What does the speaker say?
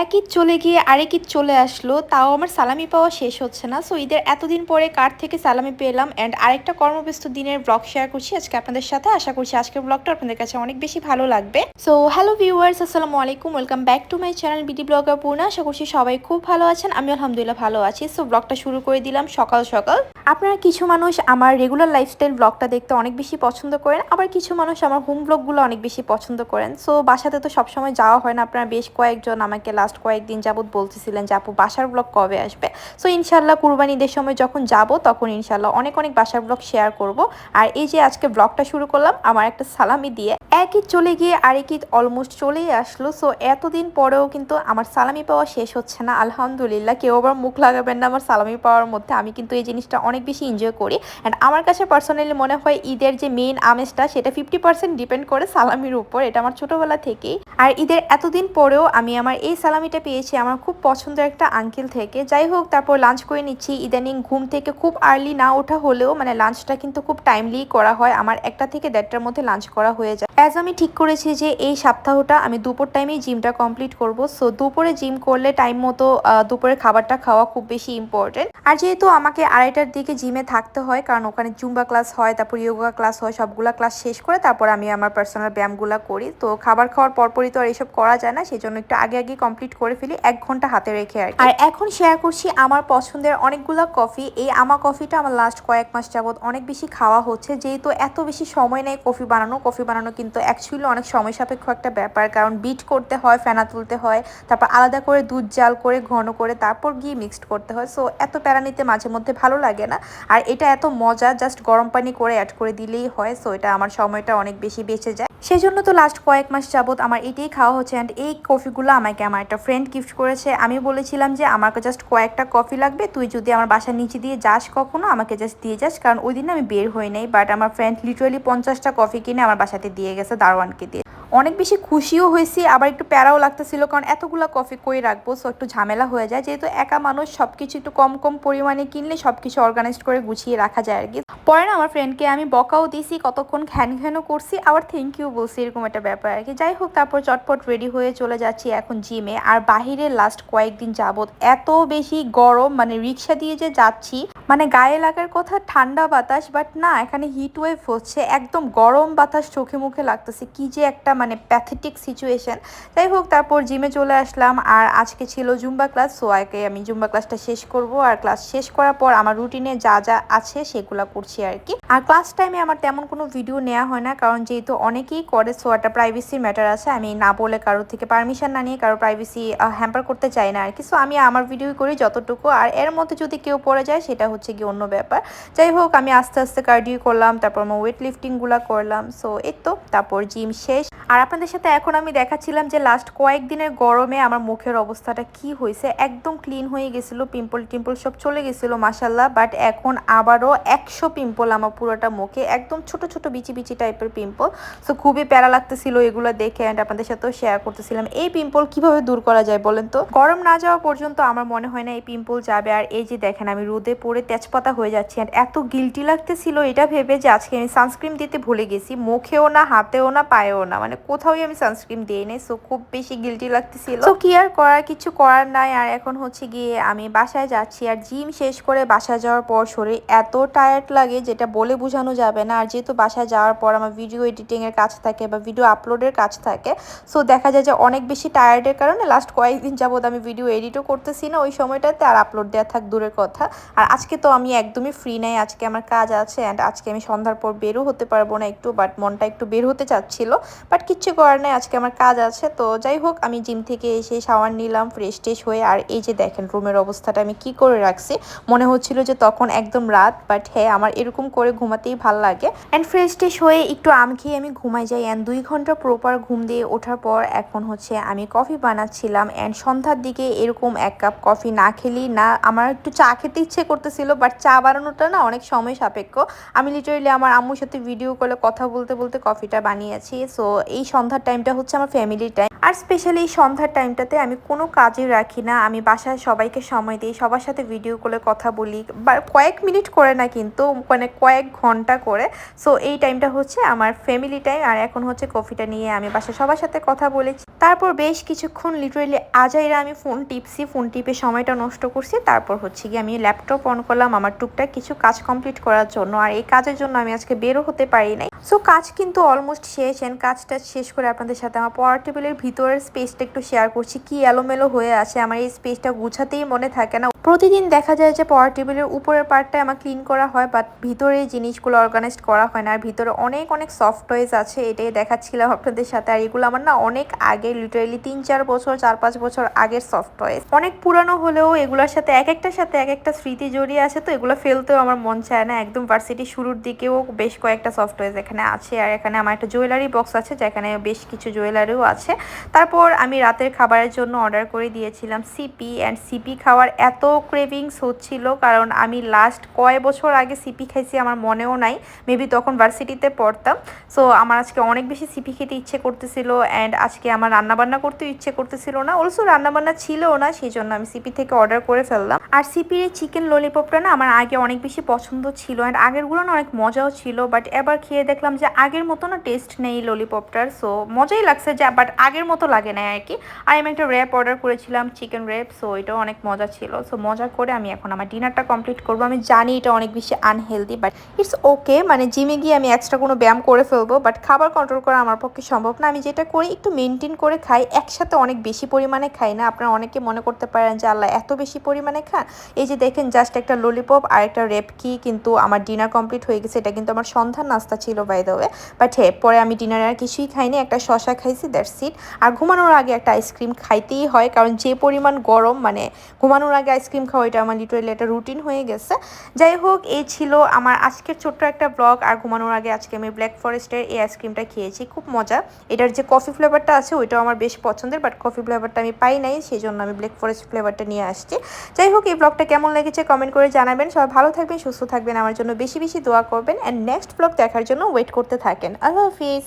এক ঈদ চলে গিয়ে আরেক ঈদ চলে আসলো, তাও আমার সালামি পাওয়া শেষ হচ্ছে না। সো ঈদের এতদিন পরে কার থেকে সালামি পেলাম? অ্যান্ড আরেকটা কর্মব্যস্ত দিনের ব্লগ শেয়ার করছি আজকে আপনাদের সাথে। আশা করছি আজকের ব্লগটা আপনাদের কাছে অনেক বেশি ভালো লাগবে। সো হ্যালো ভিউয়ার্স আসসালামু আলাইকুম। Welcome back to my channel BD blogger Purna আশা করছি সবাই খুব ভালো আছেন আমি আলহামদুলিল্লাহ ভালো আছি। সো ব্লগটা শুরু করে দিলাম সকাল সকাল। আপনারা কিছু মানুষ আমার রেগুলার লাইফস্টাইল ব্লগটা দেখতে অনেক বেশি পছন্দ করেন, আবার কিছু মানুষ আমার হোম ব্লগগুলো অনেক বেশি পছন্দ করেন। সো বাসাতে তো সবসময় যাওয়া হয় না, আপনারা বেশ কয়েকজন আমাকে লাস্ট কয়েকদিন যাবত বলতেছিলেন যে, আপু, বাসার ব্লগ কবে আসবে? সো ইনশাল্লাহ কুরবানি ঈদের সময় যখন যাব, তখন ইনশাল্লাহ অনেক অনেক বাসার ব্লগ শেয়ার করব। আর এই যে আজকে ব্লগটা শুরু করলাম, আমার একটা সালামি দিয়ে এক ঈদ চলে গিয়ে আরেক ঈদ অলমোস্ট চলেই আসলো। সো এতদিন পরেও কিন্তু আমার সালামি পাওয়া শেষ হচ্ছে না, আলহামদুলিল্লাহ। কেউ আবার মুখ লাগাবেন না আমার সালামি পাওয়ার মধ্যে। আমি কিন্তু এই জিনিসটা অনেক বেশি এনজয় করি। অ্যান্ড আমার কাছে পার্সোনালি মনে হয় ঈদের যে মেইন আমেজটা, সেটা ফিফটি পার্সেন্ট ডিপেন্ড করে সালামির উপর। এটা আমার ছোটোবেলা থেকেই। আর ঈদের এতদিন পরেও আমি আমার এই সালামিটা পেয়েছি। আমার খুব পছন্দের একটা আঙ্কেল থেকে। যাই হোক, তারপর লাঞ্চ করে নিচ্ছি। ইদানিং ঘুম থেকে খুব আর্লি না ওঠা হলেও মানে লাঞ্চটা কিন্তু খুব টাইমলি করা হয়। আমার একটা থেকে দেড়টার মধ্যে লাঞ্চ করা হয়ে যায়। অ্যাজ আমি ঠিক করেছি যে এই সপ্তাহটা আমি দুপুর টাইমেই জিমটা কমপ্লিট করব সো দুপুরে জিম করলে টাইম মতো দুপুরে খাবারটা খাওয়া খুব বেশি ইম্পর্টেন্ট আর যেহেতু আমাকে আড়াইটার দিকে জিমে থাকতে হয়, কারণ ওখানে জুম্বা ক্লাস হয়, তারপর ইয়োগা ক্লাস হয়, সবগুলা ক্লাস শেষ করে তারপর আমি আমার পার্সোনাল ব্যায়ামগুলো করি। তো খাবার খাওয়ার পরপরই তো আর এইসব করা যায় না সেই জন্য একটু আগে আগে কমপ্লিট করে ফেলি, এক ঘণ্টা হাতে রেখে আর। আর এখন শেয়ার করছি আমার পছন্দের অনেকগুলো কফি এই আমা কফিটা আমার লাস্ট কয়েক মাস যাবত অনেক বেশি খাওয়া হচ্ছে, যেহেতু এত বেশি সময় নেই কফি বানানো। কফি বানানো কিন্তু অ্যাকচুয়ালি অনেক সময় সাপেক্ষ একটা ব্যাপার। কারণ বিট করতে হয়, ফেনা তুলতে হয়, তারপর আলাদা করে দুধ জাল করে, ঘন করে, তারপর গিয়ে মিক্সড করতে হয়। সো এত প্যারা নিতে মাঝে মধ্যে ভালো লাগে না। আর এটা এত মজা জাস্ট গরম পানি করে অ্যাড করে দিলেই হয়। সো এটা আমার সময়টা অনেক বেশি বেঁচে যায়। সেজন্য তো লাস্ট কয়েক মাস যাবৎ আমার এটাই খাওয়া হচ্ছে অ্যান্ড এই কফিগুলো আমাকে আমার একটা ফ্রেন্ড গিফট করেছে। আমি বলেছিলাম যে, আমাকে জাস্ট কয়েকটা কফি লাগবে, তুই যদি আমার বাসার নিচে দিয়ে যাস কখনো, আমাকে জাস্ট দিয়ে যাস, কারণ ওই দিন আমি বের হই নাই। বাট আমার ফ্রেন্ড লিটারালি পঞ্চাশটা কফি কিনে আমার বাসাতে দিয়ে গেছে দারোয়ানকে দিয়ে। অনেক বেশি খুশিও হয়েছি, আবার একটু প্যারাও লাগতেছিল, কারণ এতগুলো কফি কই রাখব? সো একটু ঝামেলা হয়ে যায়। যেহেতু একা মানুষ সব কিছু একটু কম কম পরিমাণে কিনলে সব কিছু অর্গানাইজড করে গুছিয়ে রাখা যায় আর কি। পরে না আমার ফ্রেন্ডকে আমি বকাও দিছি, কতক্ষণ ঘ্যান ঘ্যানও করছি, আবার থ্যাংক ইউ বলছি, এরকম একটা ব্যাপার আর কি। যাই হোক, তারপর চটপট রেডি হয়ে চলে যাচ্ছি এখন জিমে আর বাহিরে লাস্ট কয়েকদিন যাবত এত বেশি গরম মানে রিক্সা দিয়ে যে যাচ্ছি মানে গায়ে লাগার কথা ঠান্ডা বাতাস বাট না, এখানে হিট ওয়েভ হচ্ছে, একদম গরম বাতাস চোখে মুখে লাগতেছে, কি যে একটা মানে প্যাথেটিক সিচুয়েশন যাই হোক, তারপর জিমে চলে আসলাম, আর আজকে ছিল জুম্বা ক্লাস সো আগে আমি জুম্বা ক্লাসটা শেষ করব। আর ক্লাস শেষ করার পর আমার রুটিনে যা যা আছে, সেগুলো করছি। আর কি। আর ক্লাস টাইমে আমার তেমন কোনো ভিডিও নেওয়া হয় না, কারণ যেহেতু অনেকেই করে সো একটা প্রাইভেসির ম্যাটার আছে। আমি না বলে কারোর থেকে পারমিশন না নিয়ে কারও প্রাইভেসি হ্যাম্পার করতে চাই না আর কি। সো আমি আমার ভিডিও করি যতটুকু। আর এর মধ্যে যদি কেউ পড়ে যায়, সেটা হচ্ছে কি অন্য ব্যাপার। যাই হোক, আমি আস্তে আস্তে কার্ডিও করলাম, তারপর আমার ওয়েট লিফটিংগুলো করলাম। সো এই তো, তারপর জিম শেষ। আর আপনাদের সাথে এখন আমি দেখাচ্ছিলাম যে লাস্ট কয়েকদিনের গরমে আমার মুখের অবস্থাটা কি হয়েছে। একদম ক্লিন হয়ে গেছিল পিম্পল টিম্পল সব চলে গেছিল মাসাল্লাহ বাট এখন আবারও একশো পিম্পল আমার পুরোটা মুখে একদম ছোট ছোট বিচি বিচি টাইপের পিম্পল সো খুবই প্যারা লাগতেছিল এগুলো দেখে অ্যান্ড আপনাদের সাথেও শেয়ার করতেছিলাম। এই পিম্পল কীভাবে দূর করা যায় বলেন তো? গরম না যাওয়া পর্যন্ত আমার মনে হয় না এই পিম্পল যাবে। আর এই যে দেখেন, আমি রোদে পড়ে তেজপাতা হয়ে যাচ্ছি অ্যান্ড এত গিলটি লাগতেছিল এটা ভেবে যে আজকে আমি সানস্ক্রিন দিতে ভুলে গেছি। মুখেও না, হাতেও না, পায়েও না। মানে কোথাও আমি সানস্ক্রিন দিই নাই সো খুব বেশি গিলটি লাগতেছিল। তো কি আর করার? কিছু করার নাই। আর এখন হচ্ছে গিয়ে আমি বাসায় যাচ্ছি। আর জিম শেষ করে বাসায় যাওয়ার পর শরীর এত টায়ার্ড লাগে যেটা বলে বোঝানো যাবে না, আর যেহেতু বাসায় যাওয়ার পর আমার ভিডিও এডিটিংয়ের কাজ থাকে বা ভিডিও আপলোডের কাজ থাকে সো দেখা যায় যে অনেক বেশি টায়ার্ডের কারণে লাস্ট কয়েকদিন যাবত আমি ভিডিও এডিটও করতেছি না ওই সময়টাতে, আর আপলোড দেওয়া থাক দূরের কথা। আর আজকে তো আমি একদমই ফ্রি নাই, আজকে আমার কাজ আছে অ্যান্ড আজকে আমি সন্ধ্যার পর বেরও হতে পারব না একটু বাট মনটা একটু বের হতে চাচ্ছিল। বাট কিচ্ছু করার নেই, আজকে আমার কাজ আছে, তো যাই হোক, আমি জিম থেকে এসে শাওয়ার নিলাম ফ্রেশ টেশ হয়ে, আর এই যে দেখেন রুমের অবস্থাটা আমি কি করে রাখছি, মনে হচ্ছিল যে তখন একদম রাত বাট হ্যাঁ আমার এরকম করে ঘুমাতেই ভালো লাগে। অ্যান্ড ফ্রেশ টেশ হয়ে একটু আম খেয়ে আমি ঘুমাই যাই। অ্যান্ড দুই ঘণ্টা প্রপার ঘুম দিয়ে ওঠার পর এখন হচ্ছে আমি কফি বানাচ্ছিলাম। অ্যান্ড সন্ধ্যার দিকে এরকম এক কাপ কফি না খেলেই না, আমার একটু চা খেতে ইচ্ছে করতেছিল বাট চা বানানোটা না অনেক সময় সাপেক্ষ। আমি লিটারেলি আমার আম্মুর সাথে ভিডিও কলে কথা বলতে বলতে কফিটা বানিয়েছি। সো এই সন্ধ্যার টাইমটা হচ্ছে আমার ফ্যামিলি টাইম আর স্পেশালি এই সন্ধ্যার টাইমটাতে আমি কোনো কাজই রাখি না। আমি বাসায় সবাইকে সময় দিই, সবার সাথে ভিডিও কলে কথা বলি, বা কয়েক মিনিট করে না কিন্তু মানে কয়েক ঘণ্টা করে। সো এই টাইমটা হচ্ছে আমার ফ্যামিলি টাইম আর এখন হচ্ছে কফিটা নিয়ে আমি বাসায় সবার সাথে কথা বলেছি তারপর বেশ কিছুক্ষণ লিটারেলি আজাইরা আমি ফোন টিপছি ফোন টিপে সময়টা নষ্ট করছি। তারপর হচ্ছে গিয়ে আমি ল্যাপটপ অন করলাম, আমার টুকটাক কিছু কাজ কমপ্লিট করার জন্য। আর এই কাজের জন্য আমি আজকে বেরো হতে পারি নাই। সো কাজ কিন্তু অলমোস্ট শেষ এন্ড কাজটা শেষ করে আপনাদের সাথে আমার পড়ার টেবিলের ভিতরের স্পেসটা একটু শেয়ার করছি। কি এলোমেলো হয়ে আছে, আমার এই স্পেসটা গুছাতেই মনে থাকে না। প্রতিদিন দেখা যায় যে পড়ার টেবিলের উপরের পার্টটা আমার ক্লিন করা হয় বাট ভিতরে জিনিসগুলো অর্গানাইজ করা হয় না। আর ভিতরে অনেক অনেক সফট টয়েস আছে, এটাই দেখাচ্ছিলাম আপনাদের সাথে। আর এগুলো আমার না অনেক আগে লিটারেলি তিন, চার বছর, চার, পাঁচ বছর আগের সফট টয়েস অনেক পুরানো হলেও এগুলোর সাথে, এক একটার সাথে এক একটা স্মৃতি জড়িয়ে আছে, তো এগুলো ফেলতেও আমার মন চায় না। একদম ভার্সিটি শুরুর দিকেও বেশ কয়েকটা সফট টয়েস এখানে আছে। আর এখানে আমার একটা জুয়েলারি বক্স আছে, যেখানে বেশ কিছু জুয়েলারিও আছে। তারপর আমি রাতের খাবারের জন্য অর্ডার করে দিয়েছিলাম সিপি অ্যান্ড সিপি খাওয়ার এত ক্রেভিংস হচ্ছিল, কারণ আমি লাস্ট কয় বছর আগে সিপি খাইছি আমার মনেও নাই মেবি তখন ভার্সিটিতে পড়তাম। সো আমার আজকে অনেক বেশি সিপি খেতে ইচ্ছে করতেছিল অ্যান্ড আজকে আমার রান্নাবান্না করতেও ইচ্ছে করতেছিল না। অলসো রান্নাবান্না ছিলও না সেই জন্য আমি সিপি থেকে অর্ডার করে ফেললাম। আর সিপির এই চিকেন ললিপপটা না আমার আগে অনেক বেশি পছন্দ ছিল অ্যান্ড আগেরগুলো না অনেক মজাও ছিল বাট এবার খেয়ে দেখলাম যে আগের মতো না টেস্ট নেই ললিপপটার সো মজাই লাগছে যে বাট আগের মতো লাগে না আর কি। আর আমি একটা র্যাপ অর্ডার করেছিলাম চিকেন র্যাপ সো এটাও অনেক মজা ছিল। সো মজা করে আমি এখন আমার ডিনারটা কমপ্লিট করব। আমি জানি এটা অনেক বেশি আনহেলদি বাট ইটস ওকে মানে জিমে গিয়ে আমি এক্সট্রা কোনো ব্যায়াম করে ফেলব বাট খাবার কন্ট্রোল করা আমার পক্ষে সম্ভব না। আমি যেটা করি, একটু মেনটেন করে খাই। একসাথে অনেক বেশি পরিমাণে খাই না। আপনারা অনেকে মনে করতে পারেন যে, আল্লাহ, এত বেশি পরিমাণে খান? এই যে দেখেন জাস্ট একটা ললিপপ আর একটা রেপ কি কিন্তু আমার ডিনার কমপ্লিট হয়ে গেছে। এটা কিন্তু আমার সন্ধ্যার নাস্তা ছিল বাই দ্য ওয়ে বাট হ্যাঁ পরে আমি ডিনারে আর কিছুই খাইনি। একটা শশা খাইছি দ্যাটস ইট আর ঘুমানোর আগে একটা আইসক্রিম খাইতেই হয়, কারণ যে পরিমাণ গরম মানে ঘুমানোর আগে আইসক্রিম খাওয়া, এটা আমার লিটারেলি একটা রুটিন হয়ে গেছে। যাই হোক এই ছিল আমার আজকের ছোট্ট একটা ব্লগ আর ঘুমানোর আগে আজকে আমি ব্ল্যাক ফরেস্টের এই আইসক্রিমটা খেয়েছি, খুব মজা। এটার যে কফি ফ্লেভারটা আছে, ওইটাও আমার বেশ পছন্দের বাট কফি ফ্লেভারটা আমি পাই নাই সেই জন্য আমি ব্ল্যাক ফরেস্ট ফ্লেভারটা নিয়ে আসছি। যাই হোক, এই ব্লগটা কেমন লেগেছে কমেন্ট করে জানাবেন। সবাই ভালো থাকবেন, সুস্থ থাকবেন, আমার জন্য বেশি বেশি দোয়া করবেন। অ্যান্ড নেক্সট ব্লগ দেখার জন্য ওয়েট করতে থাকেন। আল্লাহ হাফিজ।